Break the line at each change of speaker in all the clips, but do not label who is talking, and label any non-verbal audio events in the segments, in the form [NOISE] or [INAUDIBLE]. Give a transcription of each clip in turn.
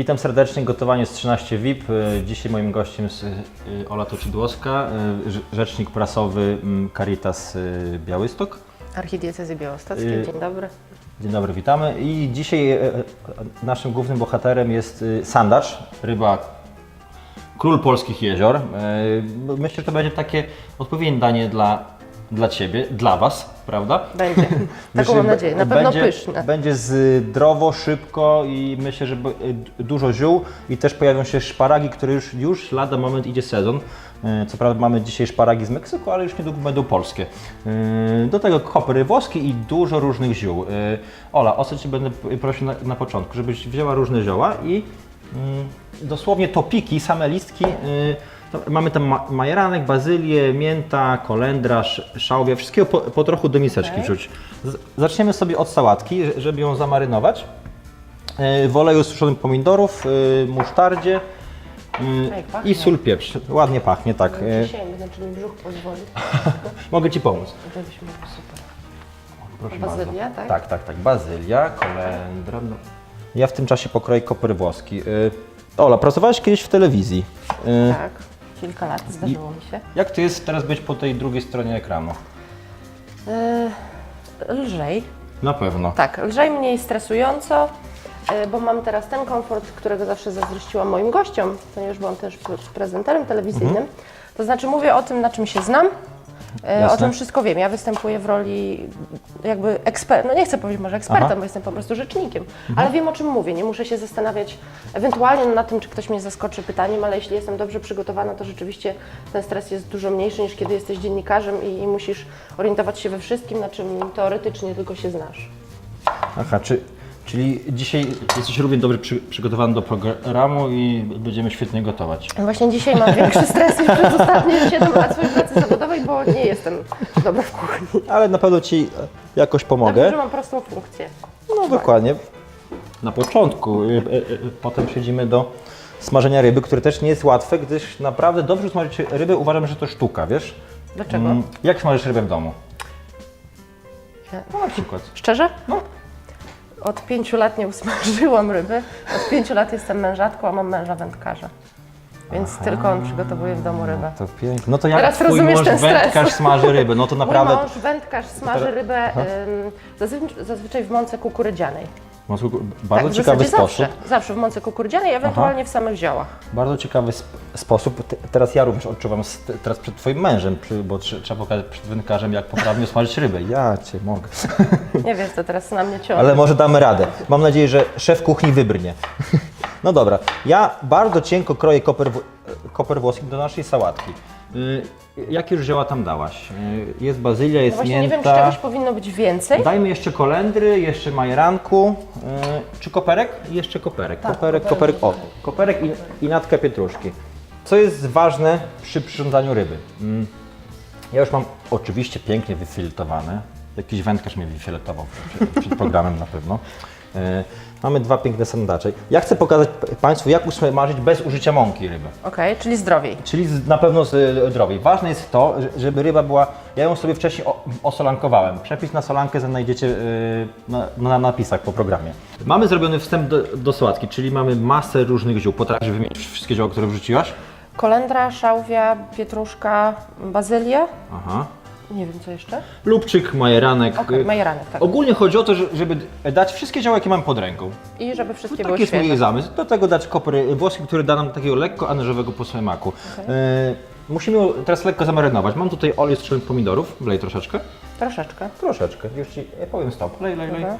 Witam serdecznie, gotowanie z 13 VIP. Y, Dzisiaj moim gościem jest y, Ola Toczydłowska, y, rze- rzecznik prasowy mm, Caritas y, Białystok.
Archidiecezy Białostockiej,
Y-
dzień dobry.
Dzień dobry, witamy. I dzisiaj y, y, naszym głównym bohaterem jest y, sandacz, ryba król polskich jezior. Y, Myślę, że to będzie takie odpowiednie danie dla, dla Ciebie, dla Was, prawda?
Będzie. [LAUGHS] Taką mam nadzieję. Na pewno
będzie,
pyszne.
Będzie zdrowo, szybko i myślę, że b- dużo ziół i też pojawią się szparagi, które już, już lada moment idzie sezon. E, Co prawda mamy dzisiaj szparagi z Meksyku, ale już niedługo będą polskie. Do tego kopry włoskie i dużo różnych ziół. Ola, o co Cię będę prosił na, na początku, żebyś wzięła różne zioła i mm, dosłownie topiki, same listki. Mamy tam ma- majeranek, bazylię, mięta, kolendra, sz- szałwia, wszystkiego po, po trochu do miseczki
Okej.
wrzuć. Z- Zaczniemy sobie od sałatki, żeby ją zamarynować. Y, W oleju suszonych pomidorów, y, musztardzie
Jak pachnie.
i sól, pieprz. Ładnie pachnie, tak. Y,
Czy sięgnę, czy mi brzuch pozwoli? [LAUGHS]
Mogę Ci pomóc.
Super.
Proszę
Bazylia,
bardzo.
tak?
Tak, tak, tak. Bazylia, kolendra. No. Ja w tym czasie pokroję koper włoski. Ola, pracowałaś kiedyś w telewizji.
Tak, kilka lat zdarzyło mi się.
Jak to jest teraz być po tej drugiej stronie ekranu?
Yy, lżej.
Na pewno.
Tak, lżej, mniej stresująco, yy, bo mam teraz ten komfort, którego zawsze zazdrościłam moim gościom, ponieważ byłam też pre- prezenterem telewizyjnym.
Mhm.
To znaczy mówię o tym, na czym się znam, o
Jasne.
czym wszystko wiem. Ja występuję w roli jakby eksperta, no nie chcę powiedzieć może ekspertem,
Aha.
bo jestem po prostu rzecznikiem,
Mhm.
ale wiem o czym mówię. Nie muszę się zastanawiać ewentualnie na tym, czy ktoś mnie zaskoczy pytaniem, ale jeśli jestem dobrze przygotowana, to rzeczywiście ten stres jest dużo mniejszy niż kiedy jesteś dziennikarzem i, i musisz orientować się we wszystkim, na czym teoretycznie tylko się znasz.
Aha, czy, czyli dzisiaj jesteś równie dobrze przy, przygotowany do programu i będziemy świetnie gotować.
Właśnie dzisiaj mam większy stres niż przez ostatnie 7 lat swojej pracy zawodowej, bo nie jestem dobra w kuchni.
Ale na pewno Ci jakoś
Tak,
pomogę.
że mam prostą funkcję.
No dokładnie. Na początku. y, y, y, Potem przejdziemy do smażenia ryby, które też nie jest łatwe, gdyż naprawdę dobrze smażyć rybę uważam, że to sztuka, wiesz?
Dlaczego?
Mm, Jak smażysz rybę w domu? No na przykład.
Szczerze?
No.
Od pięciu lat nie usmażyłam ryby. Od pięciu lat jestem mężatką, a mam męża wędkarza. Więc tylko on przygotowuje w domu rybę.
To pięknie. No to jak
Teraz
twój
rozumiesz
mąż
ten stres.
wędkarz smaży rybę? No to naprawdę...
Mój mąż wędkarz smaży rybę ym, zazwy- zazwyczaj w mące kukurydzianej.
Bardzo
tak,
ciekawy sposób.
Zawsze, zawsze w mące kukurydzianej, ewentualnie w samych ziołach.
Bardzo ciekawy sp- sposób. Te- Teraz ja również odczuwam s- teraz przed Twoim mężem, przy- bo trze- trzeba pokazać przed wędkarzem, jak poprawnie smażyć rybę. Ja Cię mogę. [LAUGHS]
Nie wiesz, co teraz na mnie ciągnie.
Ale może damy radę. Mam nadzieję, że szef kuchni wybrnie. [LAUGHS] No dobra, ja bardzo cienko kroję koper, w- koper włoski do naszej sałatki. Y, Jakie już zioła tam dałaś? Y, Jest bazylia,
No
jest
właśnie nie wiem, czy
mięta.
czegoś powinno być więcej.
Dajmy jeszcze kolendry, jeszcze majeranku. y, Czy koperek? I Jeszcze koperek.
Tak,
koperek,
koperek.
koperek, o. Koperek i, i natkę pietruszki. Co jest ważne przy przyrządzaniu ryby? Mm, Ja już mam oczywiście pięknie wyfiletowane. Jakiś wędkarz mnie wyfiletował przed, przed programem na pewno. Y, Mamy dwa piękne sandacze. Ja chcę pokazać Państwu, jak usmażyć bez użycia mąki rybę.
Okej, czyli zdrowiej.
Czyli na pewno z y, zdrowej. Ważne jest to, że- żeby ryba była. Ja ją sobie wcześniej osolankowałem. Przepis na solankę znajdziecie y, na, na napisach po programie. Mamy zrobiony wstęp do, do sałatki, czyli mamy masę różnych ziół. Potrafisz wymienić wszystkie zioła, które wrzuciłaś?
Kolendra, szałwia, pietruszka, bazylia.
Aha.
Nie wiem, co jeszcze.
Lubczyk, majeranek.
Okej,
y,
majeranek, tak.
Ogólnie chodzi o to, że- żeby dać wszystkie zioła, jakie mamy pod ręką.
I żeby wszystkie były
Taki jest mój zamysł. Do tego dać kopry włoski, który da nam takiego lekko anężowego posmaku. Y, musimy ją teraz lekko zamarynować. Mam tutaj olej z strzelonych pomidorów. Wlej troszeczkę.
Troszeczkę.
Troszeczkę. Już ci ja powiem stop. Lej, lej, lej.
Dobra.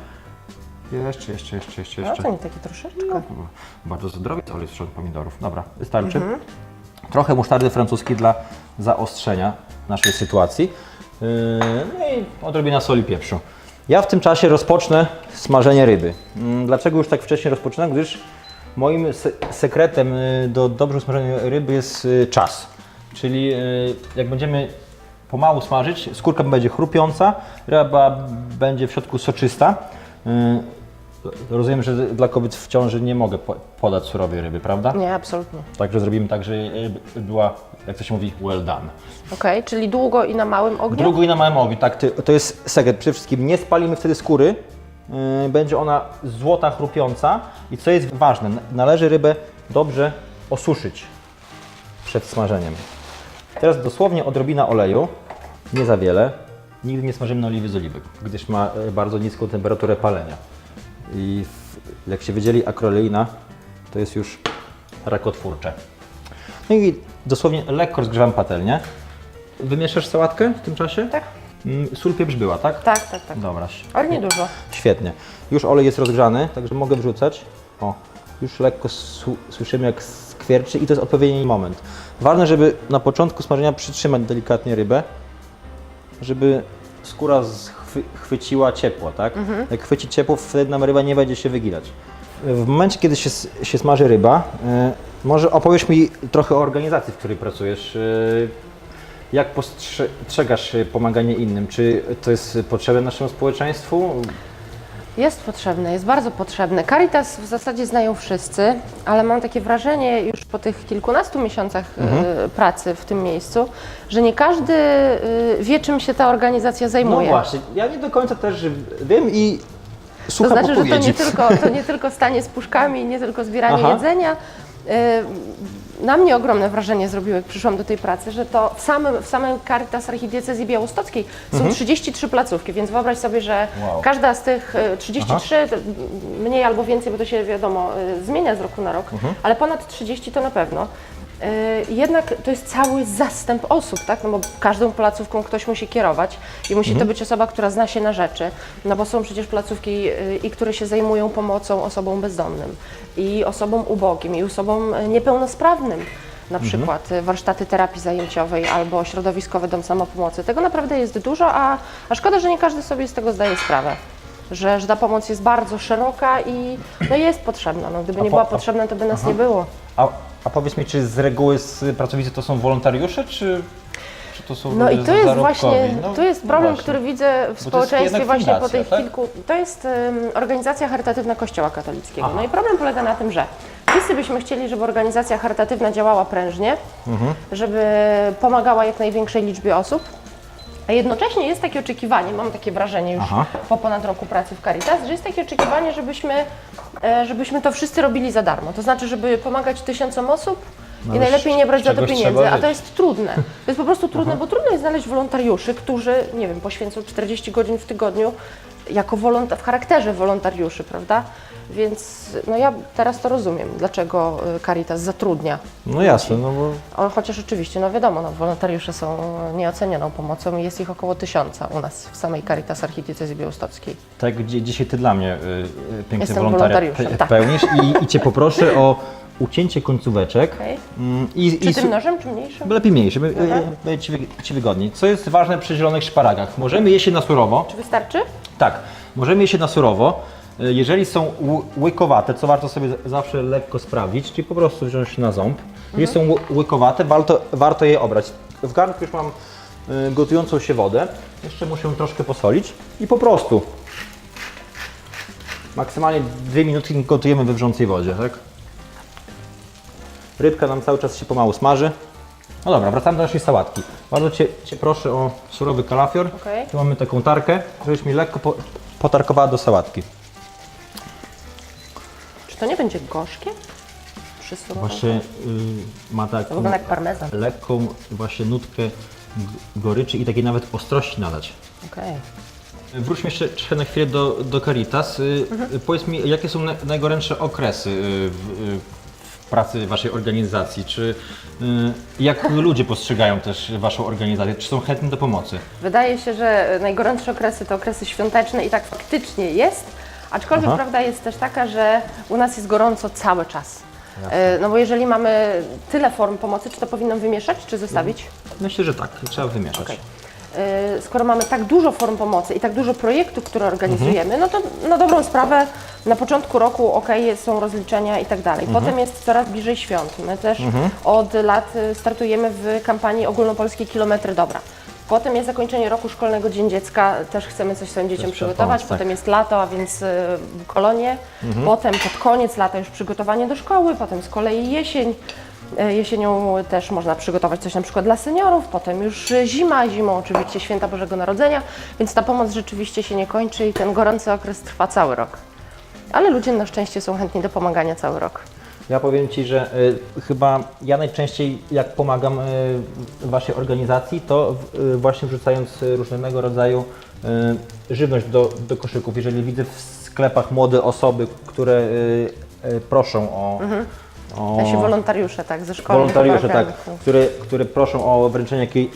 Jeszcze, jeszcze, jeszcze, jeszcze,
No
jeszcze.
co nie takie troszeczkę?
Bardzo zdrowy olej z strzelonych pomidorów. Dobra, wystarczy.
Mhm.
Trochę musztardy francuskiej dla zaostrzenia naszej sytuacji. Yy, No i odrobina soli pieprzu. Ja w tym czasie rozpocznę smażenie ryby. Mm, Dlaczego już tak wcześnie rozpoczynam? Gdyż moim se sekretem y, do dobrze smażenia ryby jest y, czas. Czyli y, jak będziemy pomału smażyć, skórka będzie chrupiąca, ryba będzie w środku soczysta. Rozumiem, że dla kobiet w ciąży nie mogę po- podać surowej ryby, prawda?
Nie, absolutnie.
Także zrobimy tak, że była, jak to się mówi, well done.
Okej, czyli długo i na małym ogniu?
Drugo i na małym ogniu, tak, ty- to jest sekret. Przede wszystkim nie spalimy wtedy skóry, yy, będzie ona złota, chrupiąca i co jest ważne, n- należy rybę dobrze osuszyć przed smażeniem. Teraz dosłownie odrobina oleju, nie za wiele. Nigdy nie smażymy na oliwie z oliwek, gdyż ma e, bardzo niską temperaturę palenia. I w, jak się wiedzieli, akroleina to jest już rakotwórcze. No i dosłownie lekko rozgrzewam patelnię. Wymieszasz sałatkę w tym czasie?
Tak.
Mm, Sól, pieprz była, tak?
Tak, tak, tak.
Dobra.
Ale niedużo.
Świetnie. Już olej jest rozgrzany, także mogę wrzucać. O, już lekko su- słyszymy jak skwierczy i to jest odpowiedni moment. Ważne, żeby na początku smażenia przytrzymać delikatnie rybę, żeby skóra schwy- chwyciła ciepło, tak? Jak chwyci ciepło, wtedy nam ryba nie będzie się wyginać. W momencie, kiedy się, s- się smaży ryba, y, może opowiesz mi trochę o organizacji, w której pracujesz. Y, jak postrzegasz y, pomaganie innym? Czy to jest potrzebne naszemu społeczeństwu?
Jest potrzebne, jest bardzo potrzebne. Caritas w zasadzie znają wszyscy, ale mam takie wrażenie już po tych kilkunastu miesiącach e, pracy w tym miejscu, że nie każdy wie, czym się ta organizacja
No
zajmuje.
właśnie, ja nie do końca też wiem i
To
słucham
znaczy, że to nie, tylko, to nie [LAUGHS] tylko stanie z puszkami, nie tylko zbieranie
Aha.
jedzenia. Y, Na mnie ogromne wrażenie zrobiło, jak przyszłam do tej pracy, że to w samym, w samym Caritas Archidiecezji Białostockiej są 33 placówki, więc wyobraź sobie, że
Mhm. Wow.
każda z tych y, 33, to mniej albo więcej, bo to się wiadomo y, zmienia z roku na rok,
Mhm.
ale ponad 30 to na pewno. Y, Jednak to jest cały zastęp osób, tak? No bo każdą placówką ktoś musi kierować i musi
Mhm.
to być osoba, która zna się na rzeczy. No bo są przecież placówki, y, i które się zajmują pomocą osobom bezdomnym, i osobom ubogim, i osobom y, niepełnosprawnym. Na
Mhm.
przykład y, warsztaty terapii zajęciowej albo środowiskowy dom samopomocy. Tego naprawdę jest dużo, a, a szkoda, że nie każdy sobie z tego zdaje sprawę. Że, że ta pomoc jest bardzo szeroka i no jest potrzebna. No, gdyby nie była potrzebna, to by nas nie było.
A, a powiedz mi, czy z reguły z pracownicy to są wolontariusze, czy, to są
No i to jest właśnie,
No,
to jest problem,
właśnie.
który widzę w społeczeństwie właśnie po tych
tak?
kilku. To jest em, organizacja charytatywna Kościoła katolickiego.
Aha.
No i problem polega na tym, że wszyscy byśmy chcieli, żeby organizacja charytatywna działała prężnie,
Mhm.
żeby pomagała jak największej liczbie osób. A jednocześnie jest takie oczekiwanie, mam takie wrażenie już
Aha.
po ponad roku pracy w Caritas, że jest takie oczekiwanie, żebyśmy, żebyśmy to wszyscy robili za darmo. To znaczy, żeby pomagać tysiącom osób
No
i najlepiej nie brać za to pieniędzy. A to jest trudne. [LAUGHS] To jest po prostu trudne, bo trudno jest znaleźć wolontariuszy, którzy, nie wiem, poświęcą 40 godzin w tygodniu jako wolonta- w charakterze wolontariuszy, prawda? Więc no ja teraz to rozumiem, dlaczego y, Caritas zatrudnia
No jasne, no bo
o, chociaż oczywiście, no wiadomo, no, wolontariusze są nieocenioną pomocą i jest ich około tysiąca u nas w samej Caritas Archidiecezji Białostockiej.
tak dzisiaj Ty dla mnie y, y, piękny
Jestem
wolontariat pe-
tak.
pełnisz i, i Cię poproszę o ucięcie końcóweczek.
Okej.
Mm, I,
Czy
i
tym nożem, czy mniejszym?
Lepiej mniejszy, by-
Dobra.
y, będzie ci, wy- ci wygodniej. Co jest ważne przy zielonych szparagach? Możemy jeść je na surowo,
Czy wystarczy?
Tak, możemy jeść je na surowo. Y, Jeżeli są ły- łykowate, co warto sobie zawsze lekko sprawdzić, czyli po prostu wziąć na ząb. Jeżeli są ły- łykowate, warto, warto je obrać. W garnku już mam gotującą się wodę. Jeszcze muszę ją troszkę posolić i po prostu maksymalnie 2 minutki gotujemy we wrzącej wodzie, tak? Rybka nam cały czas się pomału smaży. No dobra, wracamy do naszej sałatki. Bardzo Cię, cię proszę o surowy kalafior.
Okej.
Tu mamy taką tarkę, żebyś mi lekko po, potarkowała do sałatki.
Czy to nie będzie gorzkie? Przy surowym?
Właśnie y, ma
To
taką
wygląda jak parmezan.
lekką właśnie nutkę g- goryczy i takiej nawet ostrości nadać.
Okej.
Wróćmy jeszcze trochę na chwilę do, do Caritas. Y,
Mhm.
y, Powiedz mi, jakie są na, najgorętsze okresy y, w, y, pracy Waszej organizacji? Czy y, jak ludzie postrzegają też Waszą organizację? Czy są chętni do pomocy?
Wydaje się, że najgorętsze okresy to okresy świąteczne i tak faktycznie jest, aczkolwiek
Aha.
prawda jest też taka, że u nas jest gorąco cały czas. E, No bo jeżeli mamy tyle form pomocy, czy to powinno wymieszać, czy zostawić?
Myślę, że tak, trzeba wymieszać.
Okej. Y, Skoro mamy tak dużo form pomocy i tak dużo projektów, które organizujemy, no to na dobrą sprawę na początku roku ok, są rozliczenia i tak dalej. Potem jest coraz bliżej świąt. My też od lat y, startujemy w kampanii ogólnopolskiej Kilometry Dobra. Potem jest zakończenie roku szkolnego Dzień Dziecka, też chcemy coś swoim dzieciom przygotować.
tak.
Potem jest lato, a więc y, kolonie. Potem pod koniec lata już przygotowanie do szkoły, potem z kolei jesień. E, Jesienią też można przygotować coś na przykład dla seniorów, potem już zima, zimą oczywiście święta Bożego Narodzenia, więc ta pomoc rzeczywiście się nie kończy i ten gorący okres trwa cały rok. Ale ludzie na szczęście są chętni do pomagania cały rok.
Ja powiem Ci, że y, chyba ja najczęściej jak pomagam y, Waszej organizacji, to y, właśnie wrzucając różnego rodzaju y, żywność do, do koszyków. Jeżeli widzę w sklepach młode osoby, które y, y, proszą o, o
Nasi wolontariusze, tak, ze szkoły.
wolontariusze, tak, które, które proszą o wręczenie jakiej,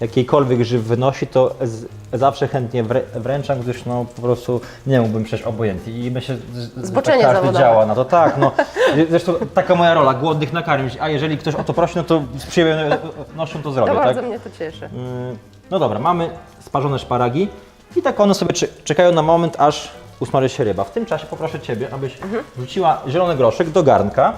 jakiejkolwiek żywności, to z, zawsze chętnie wrę, wręczam, gdyż no po prostu nie mógłbym przecież obojętnie. I myślę, że, że
Zboczenie
każdy
zawodowe.
działa na to. Tak, no. [LAUGHS] Zresztą taka moja rola, głodnych nakarmić, a jeżeli ktoś o to prosi, no to z przyjemnością to zrobię,
To
tak?
bardzo mnie to cieszy.
Mm, No dobra, mamy sparzone szparagi i tak one sobie cze- czekają na moment, aż usmaży się ryba. W tym czasie poproszę Ciebie, abyś wrzuciła zielony groszek do garnka.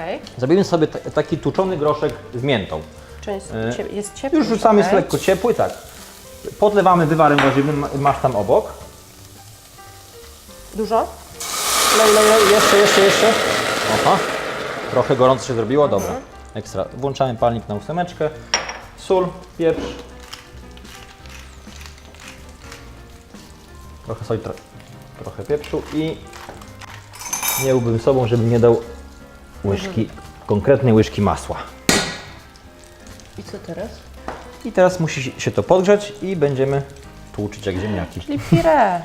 Okej.
Zrobimy sobie ta- taki tłuczony groszek z miętą.
Czy jest,
E,
jest ciepły?
Już rzucamy, jest lekko ciepły, tak. Podlewamy wywarem warzywnym, ma- masz tam obok.
Dużo?
Lej, lej, lej, jeszcze, jeszcze, jeszcze. Aha, trochę gorąco się zrobiło, dobra.
Mhm.
Ekstra. Włączamy palnik na ósemeczkę. Sól, pieprz. Trochę soli, tro, trochę pieprzu i nie byłbym sobą, żebym nie dał łyżki, konkretnej łyżki masła.
I co teraz?
I teraz musi się to podgrzać i będziemy tłuczyć jak ziemniaki.
Czyli pire.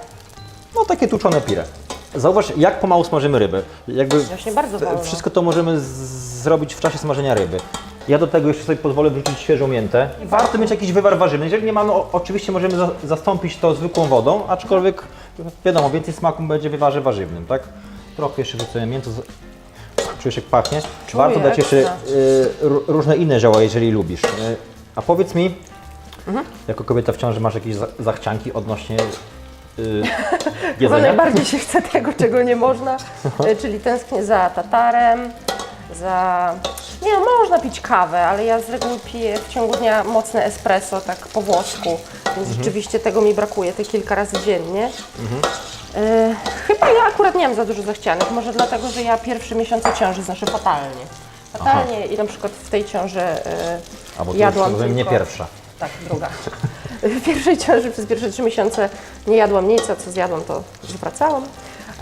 No takie tłuczone pire. Zauważ, jak pomału smażymy rybę. Jakby
Właśnie bardzo wolno.
wszystko to możemy z- zrobić w czasie smażenia ryby. Ja do tego jeszcze sobie pozwolę wrzucić świeżą miętę. Warto mieć jakiś wywar warzywny. Jeżeli nie mamy, o, oczywiście możemy za, zastąpić to zwykłą wodą, aczkolwiek wiadomo, więcej smaku będzie w wywarze warzywnym, tak? Trochę jeszcze wrzucę miętę. z- Czujesz jak pachnie?
Czuję,
Warto dać jeszcze
ekstra.
y, ró- różne inne zioła, jeżeli lubisz. Y, a powiedz mi,
Mhm.
jako kobieta w ciąży masz jakieś za- zachcianki odnośnie y, [LAUGHS]
Chyba
jedzenia?
najbardziej się chce tego, czego nie można, e, [LAUGHS] czyli tęsknię za tatarem, za... Nie no, można pić kawę, ale ja z reguły piję w ciągu dnia mocne espresso, tak po włosku, więc rzeczywiście tego mi brakuje, te kilka razy dziennie. E, chyba ja akurat nie mam za dużo zachcianek, może dlatego, że ja pierwsze miesiące ciąży znoszę fatalnie. Fatalnie i na przykład w tej ciąży e,
A bo to
jadłam
już rozumiem, nie
tylko-
pierwsza.
tak, druga. W pierwszej ciąży przez pierwsze trzy miesiące nie jadłam nic, a co zjadłam, to zwracałam.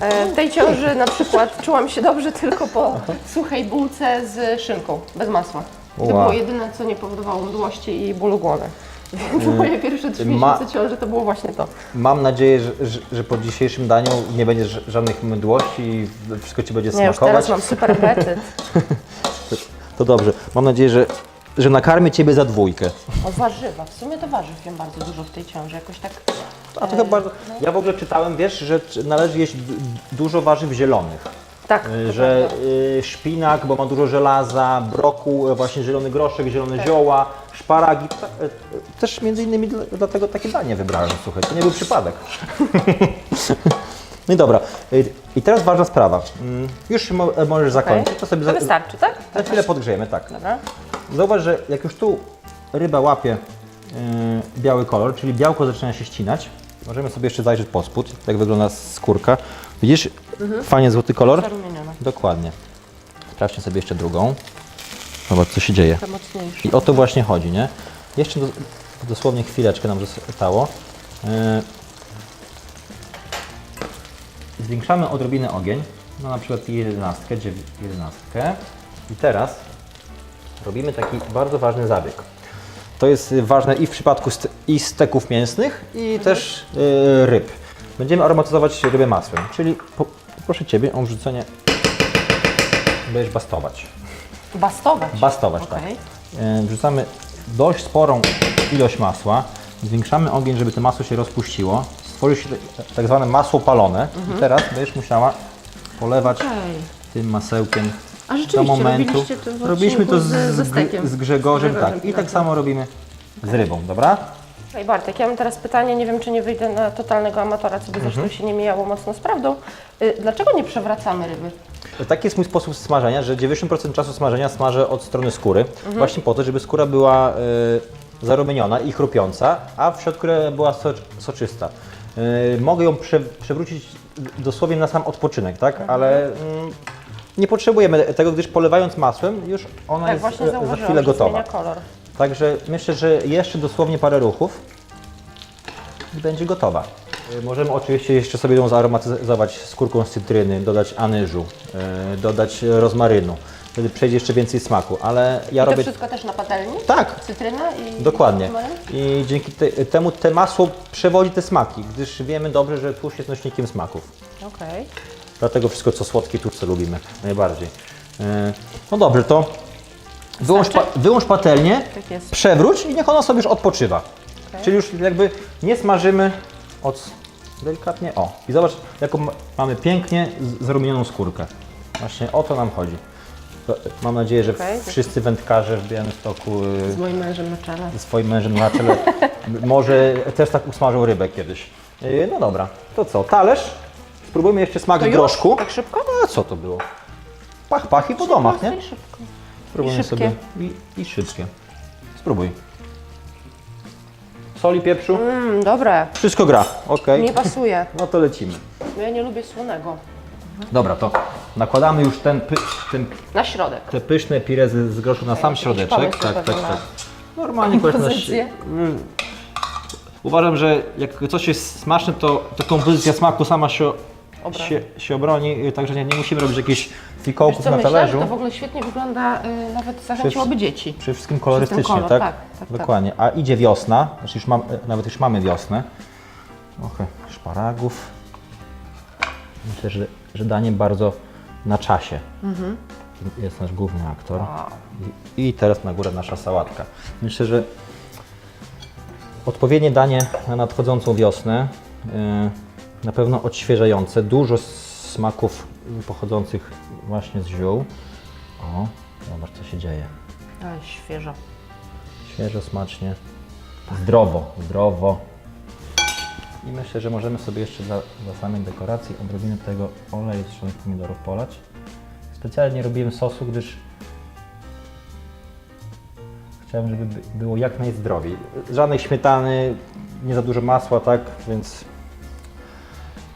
E, W tej ciąży na przykład czułam się dobrze tylko po suchej bułce z szynką, bez masła. To było jedyne, co nie powodowało mdłości i bólu głowy. [LAUGHS] Moje pierwsze trzy
ma-
miesiące ciąży to było właśnie to.
Mam nadzieję, że, że, że po dzisiejszym daniu nie będzie ż- żadnych mydłości i wszystko Ci będzie
Nie, już
smakować.
teraz mam super apetyt. [LAUGHS]
To, dobrze. Mam nadzieję, że, że nakarmię Ciebie za dwójkę.
O warzywa, w sumie to warzyw jem bardzo dużo w tej ciąży, jakoś tak...
A to chyba bardzo... Ja w ogóle czytałem, wiesz, że c- należy jeść d- dużo warzyw zielonych.
Tak,
Y,
to
Że
prawda.
y, szpinak, bo ma dużo żelaza, brokuł, y, właśnie zielony groszek, zielone
Tak.
zioła, szparagi. Y, Też między innymi dla- dlatego takie danie wybrałem, słuchaj, to nie był przypadek. [LAUGHS] No i dobra. Y, I teraz ważna sprawa. Mm, Już mo- możesz zakończyć. To sobie
To wystarczy, tak?
za chwilę podgrzejemy, tak.
Dobra.
Zauważ, że jak już tu ryba łapie biały kolor, czyli białko zaczyna się ścinać, możemy sobie jeszcze zajrzeć pod spód, jak wygląda skórka. Widzisz? Fajnie złoty kolor? Dokładnie. Sprawdźmy sobie jeszcze drugą. Zobacz, co się dzieje. I o to właśnie chodzi, nie? Jeszcze dos- dosłownie chwileczkę nam zostało. Yy, Zwiększamy odrobinę ogień, no na przykład 11, 11. I teraz robimy taki bardzo ważny zabieg. To jest ważne i w przypadku st- i steków mięsnych, i też y, ryb. Będziemy aromatyzować rybę masłem, czyli po, poproszę Ciebie o wrzucenie, będziesz bastować.
Bastować.
Bastować,
Okej.
tak. E, Wrzucamy dość sporą ilość masła, zwiększamy ogień, żeby to masło się rozpuściło. Stworzy się tak- tak zwane masło palone i teraz będziesz musiała polewać
Mhm. Okej.
tym masełkiem
A
do
rzeczywiście,
momentu.
robiliście to w
Robiliśmy to
odcinku
z,
z- ze
z,
stekiem.
z Grzegorzem,
Z Grzegorzem,
tak. I tak
tak.
samo robimy z rybą, dobra?
Ej Bartek, ja mam teraz pytanie, nie wiem czy nie wyjdę na totalnego amatora, co by
Mhm.
zresztą się nie mijało mocno z prawdą. Y, Dlaczego nie przewracamy ryby?
Taki jest mój sposób smażenia, że 90% czasu smażenia smażę od strony skóry,
Mhm.
właśnie po to, żeby skóra była y, zarumieniona i chrupiąca, a w środku była socz, soczysta. Y, mogę ją prze, przewrócić dosłownie na sam odpoczynek, tak?
Mhm.
Ale mm, nie potrzebujemy tego, gdyż polewając masłem już ona
Tak,
jest za chwilę gotowa.
kolor.
Także myślę, że jeszcze dosłownie parę ruchów i będzie gotowa. Y, Możemy oczywiście jeszcze sobie ją zaaromatyzować skórką z cytryny, dodać anyżu, y, dodać rozmarynu. Wtedy przejdzie jeszcze więcej smaku, ale ja
I to
robię...
wszystko też na patelni?
Tak,
Cytryna i
Dokładnie. I dzięki te, temu te masło przewodzi te smaki, gdyż wiemy dobrze, że tłuszcz jest nośnikiem smaków.
Okej.
Dlatego wszystko co słodkie tłuszcze lubimy najbardziej. E, No dobrze, to wyłącz, pa, wyłącz patelnię,
Tak jest.
przewróć i niech ona sobie już odpoczywa.
Okej.
Czyli już jakby nie smażymy od delikatnie, o i zobacz jaką ma- mamy pięknie z- zarumienioną skórkę. Właśnie o to nam chodzi. To, mam nadzieję, że
Okej.
wszyscy wędkarze w Białymstoku y,
Z moim mężem na czele.
ze swoim mężem na czele. [LAUGHS] Może też tak usmażą rybę kiedyś. Yy, No dobra, to co? Talerz? Spróbujmy jeszcze smak
To już?
groszku.
Tak szybko?
A co to było? Pach, pach i po domach, nie?
Szybko.
Spróbujmy
I szybkie.
sobie. I, I szybkie. Spróbuj. Soli, pieprzu?
Mmm, dobre.
Wszystko gra, ok.
Nie pasuje.
No to lecimy.
Bo ja nie lubię słonego.
Dobra, to nakładamy już ten, py, ten
Na środek.
te pyszne pirezy z groszu na sam
jakiś
środeczek.
pomysł
Tak, tak,
pewnie
tak.
ma.
Normalnie kłaść na. Mm. Uważam, że jak coś jest smaczne, to, to kompozycja smaku sama się,
Obroni.
się, się obroni, także nie, nie musimy robić jakichś
Wiesz
fikołków
co,
na
myślę, że
talerzu.
to w ogóle świetnie wygląda, y, nawet zachęciłoby dzieci.
Przede wszystkim kolorystycznie,
kolor,
tak?
tak, tak, tak.
Dokładnie. A idzie wiosna, znaczy już mam, nawet już mamy wiosnę. Trochę szparagów. Myślę, że, że danie bardzo na czasie.
Mhm.
Jest nasz główny aktor. I, I teraz na górę nasza sałatka. Myślę, że odpowiednie danie na nadchodzącą wiosnę. Yy, na pewno odświeżające, dużo smaków pochodzących właśnie z ziół. O, zobacz co się dzieje.
Ale świeżo.
Świeżo, smacznie, zdrowo, zdrowo. I myślę, że możemy sobie jeszcze dla, dla samej dekoracji odrobinę tego oleju z trzonych pomidorów polać. Specjalnie nie robiłem sosu, gdyż chciałem, żeby by- było jak najzdrowiej. Żadnej śmietany, nie za dużo masła, tak, więc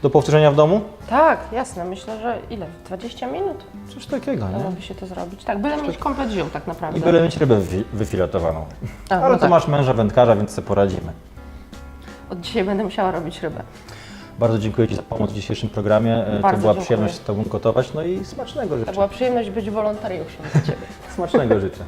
do powtórzenia w domu?
Tak, jasne. Myślę, że ile? 20 minut?
Coś takiego, nie?
Dałoby się to zrobić. Tak, byle mieć komplet ziół tak naprawdę.
I byle mieć rybę wyfi- wyfiletowaną.
A, no
Ale to
tak.
masz męża wędkarza, więc sobie poradzimy.
Od dzisiaj będę musiała robić rybę.
Bardzo dziękuję Ci za pomoc w dzisiejszym programie. E, to
Bardzo
była
dziękuję.
przyjemność z Tobą gotować. No i smacznego
To
życzę.
była przyjemność być wolontariuszem dla Ciebie.
Smacznego życzę.